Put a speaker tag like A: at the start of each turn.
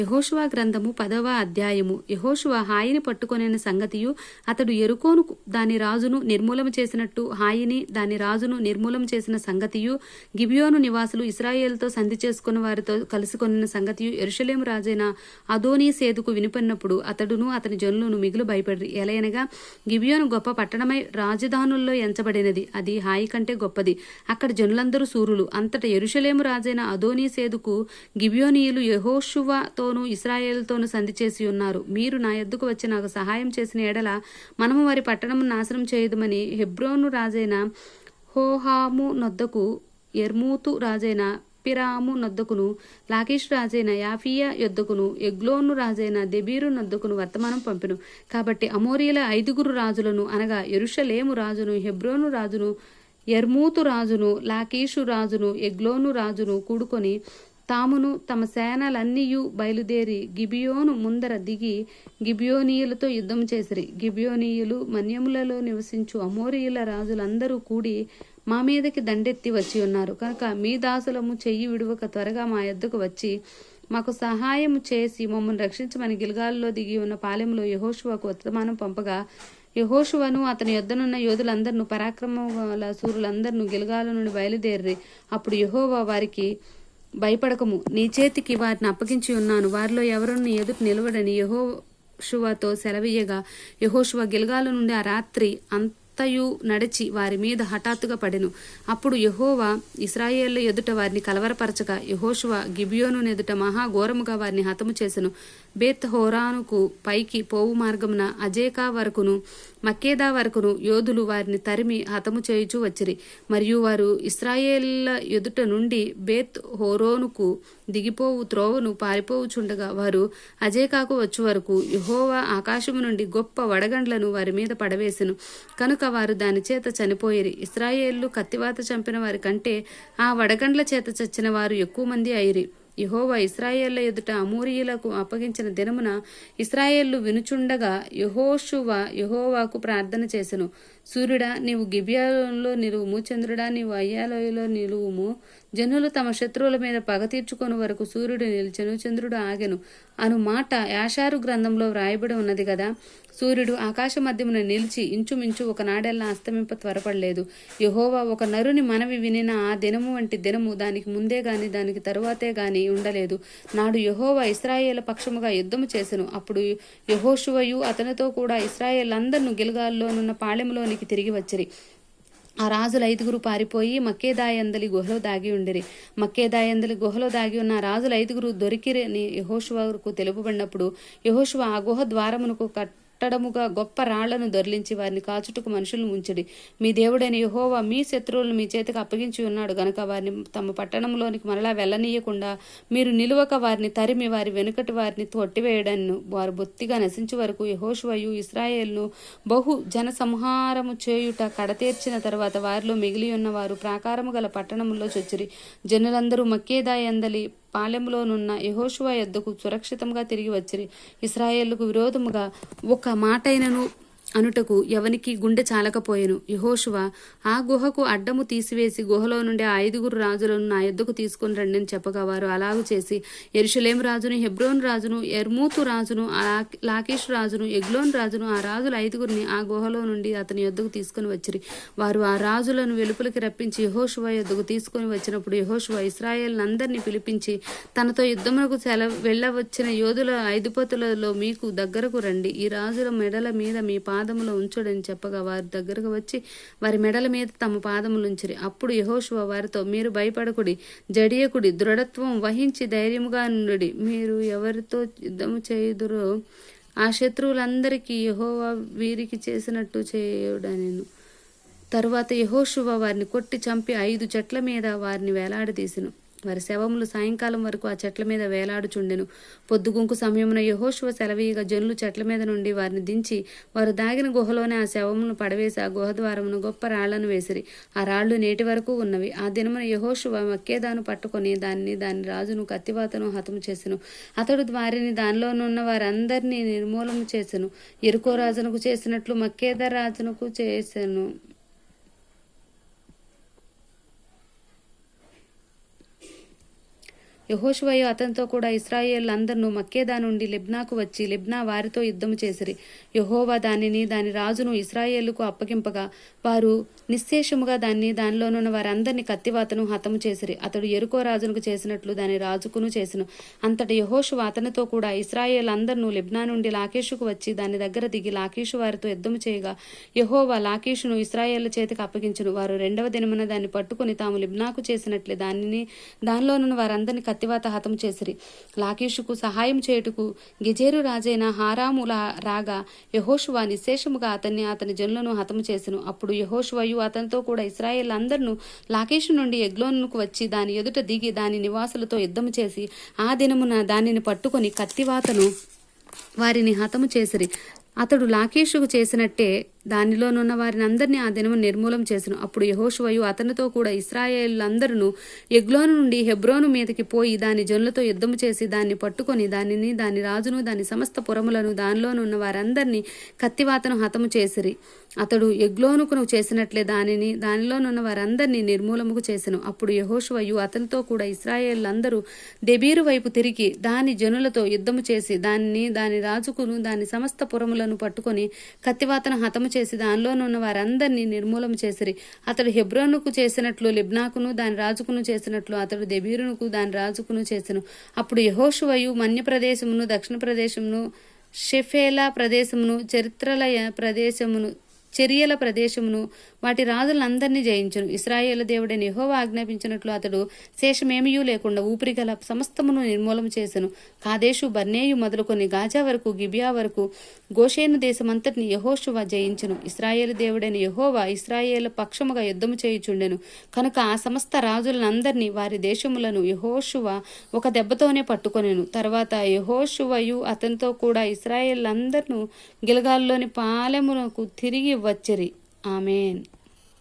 A: యహోషువ గ్రంథము పదవ అధ్యాయము. యహోషువ హాయిని పట్టుకొనిన సంగతియు అతడు ఎరుకోను దాని రాజును నిర్మూలన చేసినట్టు హాయిని దాని రాజును నిర్మూలన చేసిన సంగతియు గిబియోను నివాసులు ఇస్రాయేల్తో సంధి చేసుకున్న వారితో కలుసుకొనిన సంగతియు ఎరుషలేము రాజైన అదోనీ సేదుకు వినిపడినప్పుడు అతడును అతని జనులను మిగులు భయపడి ఎలయనగా గిబియోను గొప్ప పట్టణమై రాజధానుల్లో ఎంచబడినది. అది హాయి కంటే గొప్పది. అక్కడ జనులందరూ సూరులు. అంతట ఎరుషలేము రాజైన అదోనీ సేదుకు గిబియోనీయులు యహోషువతోనూ ఇస్రాయేల్తోనూ సంధి చేసి ఉన్నారు. మీరు నా ఎద్దుకు వచ్చి నాకు సహాయం చేసిన ఎడల మనము వారి పట్టణము నాశనం చేయదుమని హెబ్రోను రాజైన హోహాము నొద్దకు ఎర్మూతు రాజైన పిరాము నొద్దకును లాకీష్ రాజైన యాఫియా యొద్దకును ఎగ్లోను రాజైన దెబీరు నొద్దకును వర్తమానం పంపెను. కాబట్టి అమోరియల ఐదుగురు రాజులను అనగా ఎరుషలేము రాజును హెబ్రోను రాజును ఎర్మూతు రాజును లాకీషు రాజును ఎగ్లోను రాజును కూడుకొని తామును తమ సేనలన్నీయు బయలుదేరి గిబియోను ముందర దిగి గిబియోనీయులతో యుద్ధం చేసిరి. గిబియోనీయులు మన్యములలో నివసించు అమోరియుల రాజులందరూ కూడి మా మీదకి దండెత్తి వచ్చి ఉన్నారు. కనుక మీ దాసులము చెయ్యి విడువక త్వరగా మా యొద్దకు వచ్చి మాకు సహాయం చేసి మమ్మల్ని రక్షించమని గిల్గాల్లో దిగి ఉన్న పాలెంలో యహోషువకు వర్తమానం పంపగా యహోషువను అతని యొద్దనున్న పరాక్రమ పరాక్రమల సూరులందరిను గిల్గాల నుండి బయలుదేరి అప్పుడు యహోవా వారికి భయపడకము. నీ చేతికి వారిని అప్పగించి ఉన్నాను. వారిలో ఎవరు నీ ఎదుటి నిలవడని యహోషువతో సెలవీయగా యహోషువ గిల్గాలు నుండి ఆ రాత్రి అంత అంతయు నడిచి వారి మీద హఠాత్తుగా పడెను. అప్పుడు యహోవా ఇస్రాయేళ్ళ ఎదుట వారిని కలవరపరచగా యహోషువ గిబియోను ఎదుట మహాఘోరముగా వారిని హతము చేసెను. బేత్ హోరానుకు పైకి పోవు మార్గమున అజేకా వరకును మక్కేదా వరకును యోధులు వారిని తరిమి హతము చేయుచు వచ్చిరి. మరియు వారు ఇస్రాయేళ్ళ ఎదుట నుండి బేత్ హోరోనుకు దిగిపోవు త్రోవను పారిపోవుచుండగా వారు అజేకాకు వచ్చు వరకు యహోవా ఆకాశము నుండి గొప్ప వడగండ్లను వారి మీద పడవేసెను. కనుక వారు దాని చేత చనిపోయిరి. ఇస్రాయేళ్ళు కత్తివాత చంపిన వారి కంటే ఆ వడగండ్ల చేత చచ్చిన వారు ఎక్కువ మంది అయిరి. యహోవా ఇస్రాయేళ్ళ ఎదుట అమూరియులకు అప్పగించిన దినమున ఇస్రాయేళ్ళు వినుచుండగా యహోషువ యహోవాకు ప్రార్థన చేసెను. సూర్యుడా నీవు గిబియాలో నిలువుము చంద్రుడా నీవు అయ్యాలయలో నిలువుము. జనులు తమ శత్రువుల మీద పగ తీర్చుకొని వరకు సూర్యుడు నిలిచెను చంద్రుడు ఆగెను. అను మాట యాషారు గ్రంథంలో వ్రాయబడి ఉన్నది కదా సూర్యుడు ఆకాశ మధ్యమున నిలిచి ఇంచుమించు ఒకనాడెల్లా అస్తమింప త్వరపడలేదు. యహోవా ఒక నరుని మనవి వినిన ఆ దినము వంటి దినము దానికి ముందే గాని దానికి తరువాతే గాని ఉండలేదు. నాడు యహోవా ఇస్రాయేల్ పక్షముగా యుద్ధము చేసెను. అప్పుడు యహోషువయు అతనితో కూడా ఇస్రాయేల్ అందరిను గిల్గాల్లోనున్న పాళెములోనికి తిరిగి వచ్చిరి. ఆ రాజులు ఐదుగురు పారిపోయి మక్కేదాయందలి గుహలో దాగి ఉండిరి. మక్కేదాయందలి గుహలో దాగి ఉన్న రాజులు ఐదుగురు దొరికిరని యహోషువకు తెలుపబడినప్పుడు యహోషువ ఆ గుహ ద్వారమునకు కట్టడముగా గొప్ప రాళ్ళను దొర్లించి వారిని కాచుటకు మనుషులను ఉంచుడి. మీ దేవుడైన యహోవా మీ శత్రువులను మీ చేతికి అప్పగించి ఉన్నాడు. గనక వారిని తమ పట్టణంలోనికి మరలా వెళ్ళనీయకుండా మీరు నిలువక వారిని తరిమి వారి వెనుకటి వారిని తొట్టివేయడాన్ని వారు బొత్తిగా నశించు వరకు యహోషువయు ఇస్రాయేల్ను బహు జన సంహారము చేయుట కడతీర్చిన తర్వాత వారిలో మిగిలి ఉన్న వారు ప్రాకారము గల పట్టణములో చొచ్చిరి. జనులందరూ మక్కేదాయందలి పాలెంలోనున్న యహోషువ యొద్దకు సురక్షితంగా తిరిగి వచ్చిరి. ఇస్రాయేళ్ళకు విరోధముగా ఒక మాటైనను అనుటకు ఎవనికి గుండె చాలకపోయెను. యహోశువ ఆ గుహకు అడ్డము తీసివేసి గుహలో నుండి ఆ ఐదుగురు రాజులను నా యొద్దకు తీసుకుని రండి అని చెప్పగా వారు అలాగు చేసి ఎరుషలేం రాజును హెబ్రోన్ రాజును ఎర్మూతు రాజును ఆ రాజును ఎగ్లోన్ రాజును ఆ రాజుల ఐదుగురిని ఆ గుహలో నుండి అతని యుద్ధకు తీసుకుని వచ్చిరి. వారు ఆ రాజులను వెలుపలికి రప్పించి యహోశువ యుద్ధకు తీసుకొని వచ్చినప్పుడు యహోశువ ఇస్రాయేల్ అందరినీ పిలిపించి తనతో యుద్ధమునకు సెల వెళ్ళవచ్చిన యోధుల ఐదుపతులలో మీకు దగ్గరకు రండి. ఈ రాజుల మెడల మీద మీ పా పాదములు ఉంచుడని చెప్పగా వారి దగ్గరకు వచ్చి వారి మెడల మీద తమ పాదములు ఉంచిరి. అప్పుడు యహోషువ వారితో మీరు భయపడకుడి జడియకుడి దృఢత్వం వహించి ధైర్యముగా నుండి మీరు ఎవరితో యుద్ధము చేయుదురో ఆ శత్రువులందరికీ యహోవా వీరికి చేసినట్టు చేయడనేను. తరువాత యహోషువ వారిని కొట్టి చంపి ఐదు చెట్ల మీద వారిని వేలాడదీసెను. వారి శవములు సాయంకాలం వరకు ఆ చెట్ల మీద వేలాడుచుండెను. పొద్దుగుంకు సమయమున యహోశివ సెలవీయగా జనులు చెట్ల మీద నుండి వారిని దించి వారు దాగిన గుహలోనే ఆ శవమును పడవేసి ఆ గుహ ద్వారమును గొప్ప రాళ్ళను వేసిరి. ఆ రాళ్ళు నేటి వరకు ఉన్నవి. ఆ దినమున యహోశివ మక్కేదాను పట్టుకొని దాన్ని దాని రాజును కత్తివాతను హతము చేసెను. అతడు వారిని దానిలోనున్న వారందరినీ నిర్మూలన చేసెను. ఎరుకో రాజునకు చేసినట్లు మక్కేద రాజునకు చేసెను. యహోశువయు అతనితో కూడా ఇస్రాయేల్ అందరినూ మక్కేదా నుండి లిబ్నాకు వచ్చి లిబ్నా వారితో యుద్ధము చేసిరి. యహోవా దానిని దాని రాజును ఇస్రాయేలుకు అప్పగింపగా వారు నిశ్శేషముగా దాన్ని దానిలోనున్న వారందరినీ కత్తివాతను హతము చేసిరి. అతడు ఎరుకో రాజునకు చేసినట్లు దాని రాజుకును చేసిన. అంతటి యహోశువ అతనితో కూడా ఇస్రాయేల్ అందరినూ లిబ్నా నుండి లాకేషుకు వచ్చి దాని దగ్గర దిగి లాకేషు వారితో యుద్ధము చేయగా యహోవా లాకేషును ఇస్రాయేళ్ళ చేతికి అప్పగించును. వారు రెండవ దినమున దాన్ని పట్టుకుని తాము లిబ్నాకు చేసినట్లే దానిని దానిలోనున్న వారందరినీ కత్తివాత హతము చేసిరి. లాకీషుకు సహాయం చేయుటకు గిజేరు రాజైన హారాముల రాగా యహోషువ నిశేషముగా అతన్ని అతని జనులను హతము చేసెను. అప్పుడు యహోషువయు అతనితో కూడా ఇస్రాయేల్ అందరినూ లాకేషు నుండి ఎగ్లోనుకు వచ్చి దాని ఎదుట దిగి దాని నివాసులతో యుద్ధము చేసి ఆ దినమున దానిని పట్టుకొని కత్తివాతను వారిని హతము చేసిరి. అతడు లాకేషుకు చేసినట్టే దానిలోనున్న వారిని అందరినీ ఆ దినము నిర్మూలం చేసెను. అప్పుడు యహోషువయు అతనితో కూడా ఇస్రాయేళ్ళందరూ ఎగ్లోను నుండి హెబ్రోను మీదకి పోయి దాని జనులతో యుద్ధము చేసి దాన్ని పట్టుకొని దానిని దాని రాజును దాని సమస్త పురములను దానిలోనున్న వారందరినీ కత్తివాతను హతము చేసిరి. అతడు ఎగ్లోనుకును చేసినట్లే దానిని దానిలోనున్న వారందరినీ నిర్మూలముకు చేసెను. అప్పుడు యహోషువయు అతనితో కూడా ఇస్రాయేళ్ళందరూ దెబీరు వైపు తిరిగి దాని జనులతో యుద్ధము చేసి దానిని దాని రాజుకును దాని సమస్త పురములను పట్టుకొని కత్తివాతను హతము చేసి దానిలోనున్న వారందరినీ నిర్మూలన చేసిరి. అతడు హెబ్రోనుకు చేసినట్లు లిబ్నాకును దాని రాజుకును చేసినట్లు అతడు దెబీరునుకు దాని రాజుకును చేసెను. అప్పుడు యహోషువయు మన్య ప్రదేశమును దక్షిణ ప్రదేశమును షెఫేలా ప్రదేశమును చరిత్రలయ ప్రదేశమును చెరియల ప్రదేశమును వాటి రాజులందరినీ జయించును. ఇస్రాయేల్ దేవుడైన యెహోవా ఆజ్ఞాపించినట్లు అతడు శేషమేమియూ లేకుండా ఊపిరిగల సమస్తమును నిర్మూలన చేసెను. కాదేశు బర్నేయు మొదలుకొని గాజా వరకు గిబియా వరకు గోషేను దేశమంతటిని యహోషువ జయించును. ఇస్రాయేల్ దేవుడైన యహోవా ఇస్రాయేల్ పక్షముగా యుద్ధము చేయుచుండెను. కనుక ఆ సమస్త రాజులందరినీ వారి దేశములను యహోషువ ఒక దెబ్బతోనే పట్టుకొనెను. తర్వాత యహోషువయు అతనితో కూడా ఇస్రాయేల్ అందరినూ గిలగాల్లోని పాలెమునకు తిరిగి వచ్చిరి. ఆమెన్.